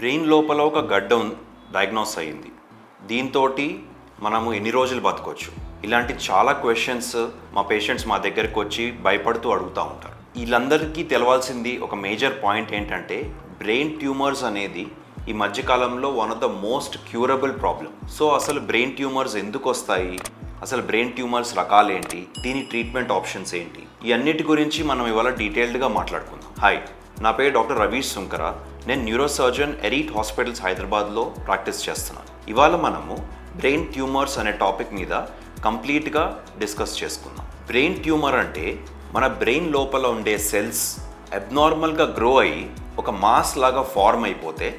Brain లోపల ఒక గడ్డ డయాగ్నోస్ అయ్యింది. దీంతో మనము ఎన్ని రోజులు బతకొచ్చు? ఇలాంటి చాలా క్వశ్చన్స్ మా పేషెంట్స్ మా దగ్గరికి వచ్చి భయపడుతూ అడుగుతూ ఉంటారు. వీళ్ళందరికీ తెలవాల్సింది ఒక మేజర్ పాయింట్ ఏంటంటే బ్రెయిన్ ట్యూమర్స్ అనేది ఈ మధ్యకాలంలో one of the most curable problem so అసలు బ్రెయిన్ ట్యూమర్స్ ఎందుకు వస్తాయి? అసలు బ్రెయిన్ ట్యూమర్స్ రకాలేంటి దీని ట్రీట్మెంట్ ఆప్షన్స్ ఏంటి? ఈ అన్నిటి గురించి మనం ఇవాళ డీటెయిల్డ్గా మాట్లాడుకుందాం. హాయ్ నా పేరు డాక్టర్ రవీష్ సుంకర నేను న్యూరోసర్జన్ ఎరీట్ హాస్పిటల్స్ హైదరాబాద్లో ప్రాక్టీస్ చేస్తున్నాను. ఇవాళ మనము బ్రెయిన్ ట్యూమర్స్ అనే టాపిక్ మీద కంప్లీట్గా డిస్కస్ చేసుకుందాం. బ్రెయిన్ ట్యూమర్ అంటే మన బ్రెయిన్ లోపల ఉండే సెల్స్ అబ్నార్మల్గా గ్రో అయ్యి ఒక మాస్ లాగా ఫార్మ్ అయిపోతే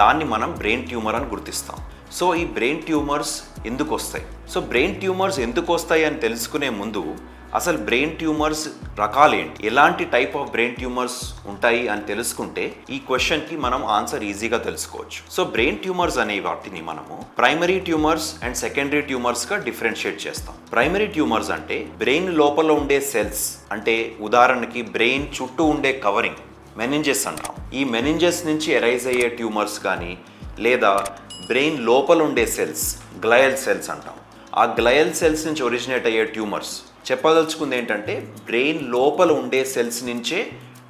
దాన్ని మనం బ్రెయిన్ ట్యూమర్ అని గుర్తిస్తాం. సో ఈ బ్రెయిన్ ట్యూమర్స్ ఎందుకు వస్తాయి సో బ్రెయిన్ ట్యూమర్స్ ఎందుకు వస్తాయి అని తెలుసుకునే ముందు అసలు బ్రెయిన్ ట్యూమర్స్ రకాలేంటి? ఎలాంటి టైప్ ఆఫ్ బ్రెయిన్ ట్యూమర్స్ ఉంటాయి అని తెలుసుకుంటే ఈ క్వశ్చన్కి మనం ఆన్సర్ ఈజీగా తెలుసుకోవచ్చు. సో బ్రెయిన్ ట్యూమర్స్ అనే వాటిని మనము ప్రైమరీ ట్యూమర్స్ అండ్ సెకండరీ ట్యూమర్స్గా డిఫరెన్షియేట్ చేస్తాం. ప్రైమరీ ట్యూమర్స్ అంటే బ్రెయిన్ లోపల ఉండే సెల్స్ అంటే ఉదాహరణకి బ్రెయిన్ చుట్టూ ఉండే కవరింగ్ మెనింజెస్ అంటాం. ఈ మెనింజెస్ నుంచి ఎరైజ్ అయ్యే ట్యూమర్స్ కానీ లేదా బ్రెయిన్ లోపల ఉండే సెల్స్ గ్లయల్ సెల్స్ అంటాం. ఆ గ్లయల్ సెల్స్ నుంచి ఒరిజినేట్ అయ్యే ట్యూమర్స్ చెప్పదలుచుకుంది ఏంటంటే బ్రెయిన్ లోపల ఉండే సెల్స్ నుంచే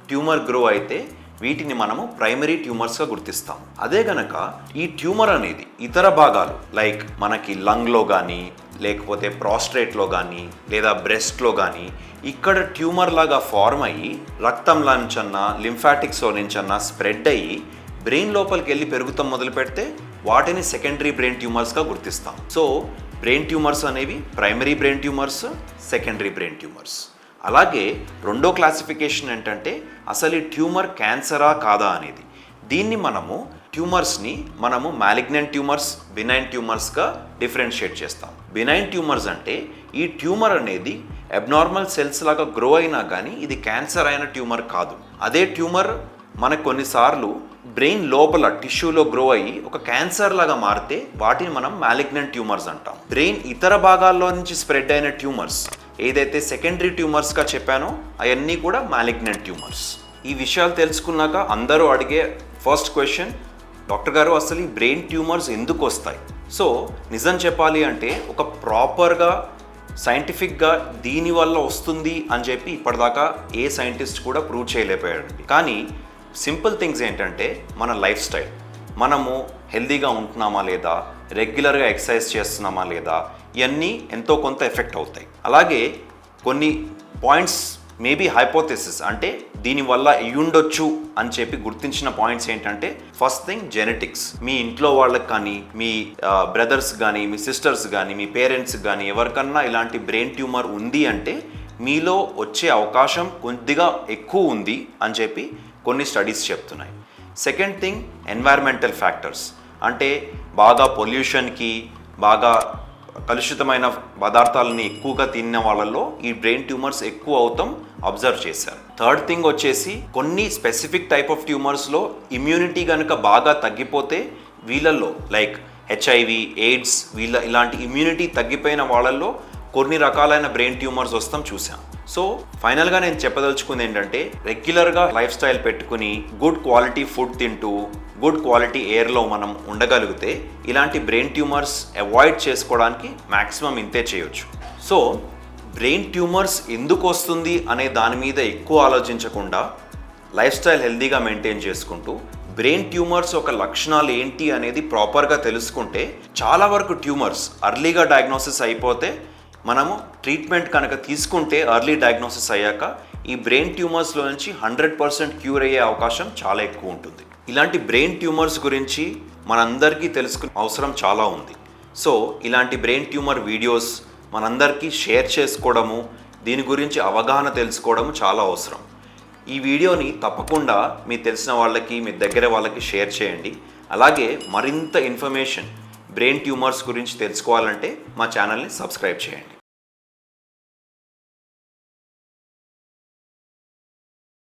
ట్యూమర్ గ్రో అయితే వీటిని మనము ప్రైమరీ ట్యూమర్స్గా గుర్తిస్తాం అదే గనక ఈ ట్యూమర్ అనేది ఇతర భాగాలు లైక్ మనకి లంగ్లో కానీ లేకపోతే ప్రాస్ట్రేట్లో కానీ లేదా బ్రెస్ట్లో కానీ ఇక్కడ ట్యూమర్ లాగా ఫార్మ్ అయ్యి రక్తంలో నుంచన్నా లింఫాటిక్స్లో నుంచన్నా స్ప్రెడ్ అయ్యి బ్రెయిన్ లోపలికి వెళ్ళి పెరుగుతాం మొదలు పెడితే వాటిని సెకండరీ బ్రెయిన్ ట్యూమర్స్గా గుర్తిస్తాం. సో బ్రెయిన్ ట్యూమర్స్ అనేవి primary brain tumours secondary brain tumours. అలాగే రెండో క్లాసిఫికేషన్ ఏంటంటే అసలు ఈ ట్యూమర్ క్యాన్సరా కాదా అనేది. దీన్ని మనము ట్యూమర్స్ని మనము మ్యాలిగ్నెంట్ ట్యూమర్స్ బినైన్ ట్యూమర్స్గా డిఫరెన్షియేట్ చేస్తాం. బినైన్ ట్యూమర్స్ అంటే ఈ ట్యూమర్ అనేది అబ్నార్మల్ సెల్స్ లాగా గ్రో అయినా కానీ ఇది క్యాన్సర్ అయిన ట్యూమర్ కాదు. అదే ట్యూమర్ మనకు కొన్నిసార్లు బ్రెయిన్ లోపల టిష్యూలో గ్రో అయ్యి ఒక క్యాన్సర్ లాగా మారితే వాటిని మనం మ్యాలిగ్నెంట్ ట్యూమర్స్ అంటాం. బ్రెయిన్ ఇతర భాగాల్లో నుంచి స్ప్రెడ్ అయిన ట్యూమర్స్ ఏదైతే సెకండరీ ట్యూమర్స్గా చెప్పానో అవన్నీ కూడా మ్యాలిగ్నెంట్ ట్యూమర్స్. ఈ విషయాలు తెలుసుకున్నాక అందరూ అడిగే ఫస్ట్ క్వశ్చన్ డాక్టర్ గారు అసలు ఈ బ్రెయిన్ ట్యూమర్స్ ఎందుకు వస్తాయి? సో నిజం చెప్పాలి అంటే ఒక ప్రాపర్గా సైంటిఫిక్గా దీనివల్ల వస్తుంది అని చెప్పి ఇప్పటిదాకా ఏ సైంటిస్ట్ కూడా ప్రూవ్ చేయలేకపోయాడు కానీ సింపుల్ థింగ్స్ ఏంటంటే మన లైఫ్ స్టైల్. మనము హెల్దీగా ఉంటున్నామా లేదా రెగ్యులర్గా ఎక్సర్సైజ్ చేస్తున్నామా లేదా ఇవన్నీ ఎంతో కొంత ఎఫెక్ట్ అవుతాయి. అలాగే కొన్ని పాయింట్స్ మేబీ హైపోథెసిస్ అంటే దీనివల్ల అయ్యుండొచ్చు అని చెప్పి గుర్తించిన పాయింట్స్ ఏంటంటే ఫస్ట్ థింగ్ జెనెటిక్స్. మీ ఇంట్లో వాళ్ళకి కానీ మీ బ్రదర్స్ కానీ మీ సిస్టర్స్ కానీ మీ పేరెంట్స్ కానీ ఎవరికన్నా ఇలాంటి బ్రెయిన్ ట్యూమర్ ఉంది అంటే మీలో వచ్చే అవకాశం కొద్దిగా ఎక్కువ ఉంది అని చెప్పి కొన్ని స్టడీస్ చెప్తున్నాయి. Second thing environmental factors. అంటే బాగా పొల్యూషన్కి బాగా కలుషితమైన పదార్థాలని ఎక్కువగా తిన్న వాళ్ళల్లో ఈ బ్రెయిన్ ట్యూమర్స్ ఎక్కువ అవుతాం అబ్జర్వ్ చేశారు. థర్డ్ థింగ్ వచ్చేసి కొన్ని స్పెసిఫిక్ టైప్ ఆఫ్ ట్యూమర్స్లో ఇమ్యూనిటీ కనుక బాగా తగ్గిపోతే వీళ్ళల్లో లైక్ హెచ్ఐవి ఎయిడ్స్ వీళ్ళ ఇలాంటి ఇమ్యూనిటీ తగ్గిపోయిన వాళ్ళల్లో కొన్ని రకాలైన బ్రెయిన్ ట్యూమర్స్ వస్తాం చూసాం సో ఫైనల్గా నేను చెప్పదలుచుకుంది ఏంటంటే రెగ్యులర్గా లైఫ్ స్టైల్ పెట్టుకుని గుడ్ క్వాలిటీ ఫుడ్ తింటూ గుడ్ క్వాలిటీ ఎయిర్లో మనం ఉండగలిగితే ఇలాంటి బ్రెయిన్ ట్యూమర్స్ అవాయిడ్ చేసుకోవడానికి మ్యాక్సిమం ఇంతే చేయొచ్చు. సో బ్రెయిన్ ట్యూమర్స్ ఎందుకు వస్తుంది అనే దాని మీద ఎక్కువ ఆలోచించకుండా లైఫ్ స్టైల్ హెల్దీగా మెయింటైన్ చేసుకుంటూ బ్రెయిన్ ట్యూమర్స్ ఒక లక్షణాలు ఏంటి అనేది ప్రాపర్గా తెలుసుకుంటే చాలా వరకు ట్యూమర్స్ అర్లీగా డయాగ్నోసిస్ అయిపోతే మనము ట్రీట్మెంట్ కనుక తీసుకుంటే ఎర్లీ డయాగ్నోసిస్ అయ్యాక ఈ బ్రెయిన్ ట్యూమర్స్లో నుంచి హండ్రెడ్ పర్సెంట్ క్యూర్ అయ్యే అవకాశం చాలా ఎక్కువ ఉంటుంది. ఇలాంటి బ్రెయిన్ ట్యూమర్స్ గురించి మనందరికీ తెలుసుకునే అవసరం చాలా ఉంది. సో ఇలాంటి బ్రెయిన్ ట్యూమర్ వీడియోస్ మనందరికీ షేర్ చేసుకోవడము దీని గురించి అవగాహన తెలుసుకోవడము చాలా అవసరం. ఈ వీడియోని తప్పకుండా మీ తెలిసిన వాళ్ళకి మీ దగ్గర వాళ్ళకి షేర్ చేయండి. అలాగే మరింత ఇన్ఫర్మేషన్ బ్రెయిన్ ట్యూమర్స్ గురించి తెలుసుకోవాలంటే మా ఛానల్ని సబ్స్క్రైబ్ చేయండి.